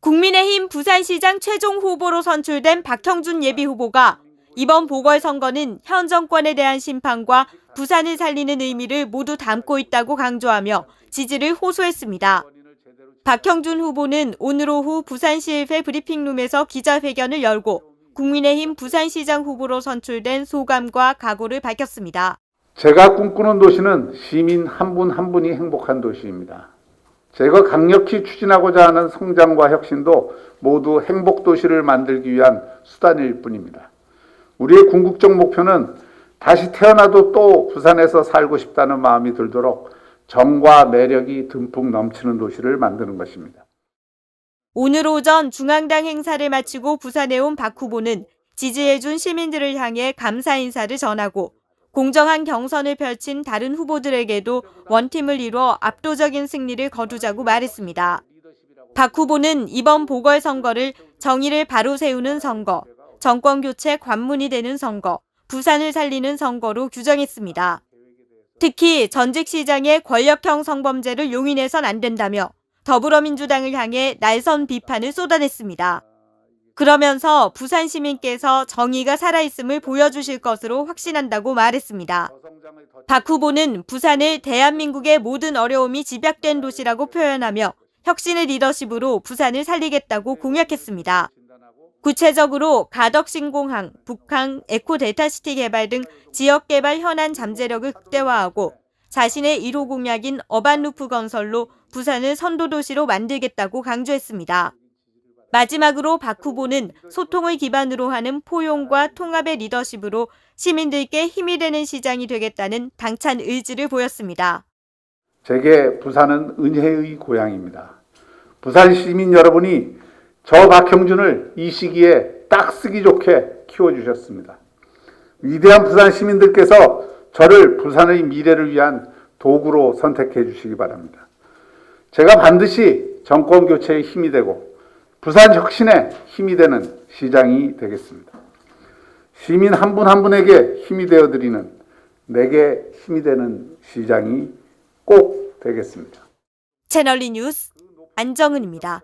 국민의힘 부산시장 최종 후보로 선출된 박형준 예비후보가 이번 보궐선거는 현 정권에 대한 심판과 부산을 살리는 의미를 모두 담고 있다고 강조하며 지지를 호소했습니다. 박형준 후보는 오늘 오후 부산시의회 브리핑룸에서 기자회견을 열고 국민의힘 부산시장 후보로 선출된 소감과 각오를 밝혔습니다. 제가 꿈꾸는 도시는 시민 한분한 분이 행복한 도시입니다. 제가 강력히 추진하고자 하는 성장과 혁신도 모두 행복 도시를 만들기 위한 수단일 뿐입니다. 우리의 궁극적 목표는 다시 태어나도 또 부산에서 살고 싶다는 마음이 들도록 정과 매력이 듬뿍 넘치는 도시를 만드는 것입니다. 오늘 오전 중앙당 행사를 마치고 부산에 온 박 후보는 지지해준 시민들을 향해 감사 인사를 전하고 공정한 경선을 펼친 다른 후보들에게도 원팀을 이뤄 압도적인 승리를 거두자고 말했습니다. 박 후보는 이번 보궐선거를 정의를 바로 세우는 선거, 정권 교체 관문이 되는 선거, 부산을 살리는 선거로 규정했습니다. 특히 전직 시장의 권력형 성범죄를 용인해선 안 된다며 더불어민주당을 향해 날선 비판을 쏟아냈습니다. 그러면서 부산 시민께서 정의가 살아있음을 보여주실 것으로 확신한다고 말했습니다. 박 후보는 부산을 대한민국의 모든 어려움이 집약된 도시라고 표현하며 혁신의 리더십으로 부산을 살리겠다고 공약했습니다. 구체적으로 가덕신공항, 북항, 에코델타시티 개발 등 지역 개발 현안 잠재력을 극대화하고 자신의 1호 공약인 어반루프 건설로 부산을 선도도시로 만들겠다고 강조했습니다. 마지막으로 박 후보는 소통을 기반으로 하는 포용과 통합의 리더십으로 시민들께 힘이 되는 시장이 되겠다는 당찬 의지를 보였습니다. 제게 부산은 은혜의 고향입니다. 부산 시민 여러분이 저 박형준을 이 시기에 딱 쓰기 좋게 키워주셨습니다. 위대한 부산 시민들께서 저를 부산의 미래를 위한 도구로 선택해 주시기 바랍니다. 제가 반드시 정권 교체의 힘이 되고 부산 혁신의 힘이 되는 시장이 되겠습니다. 시민 한분한 분에게 힘이 되어 드리는 내게 힘이 되는 시장이 꼭 되겠습니다. 채널리 뉴스 안정은입니다.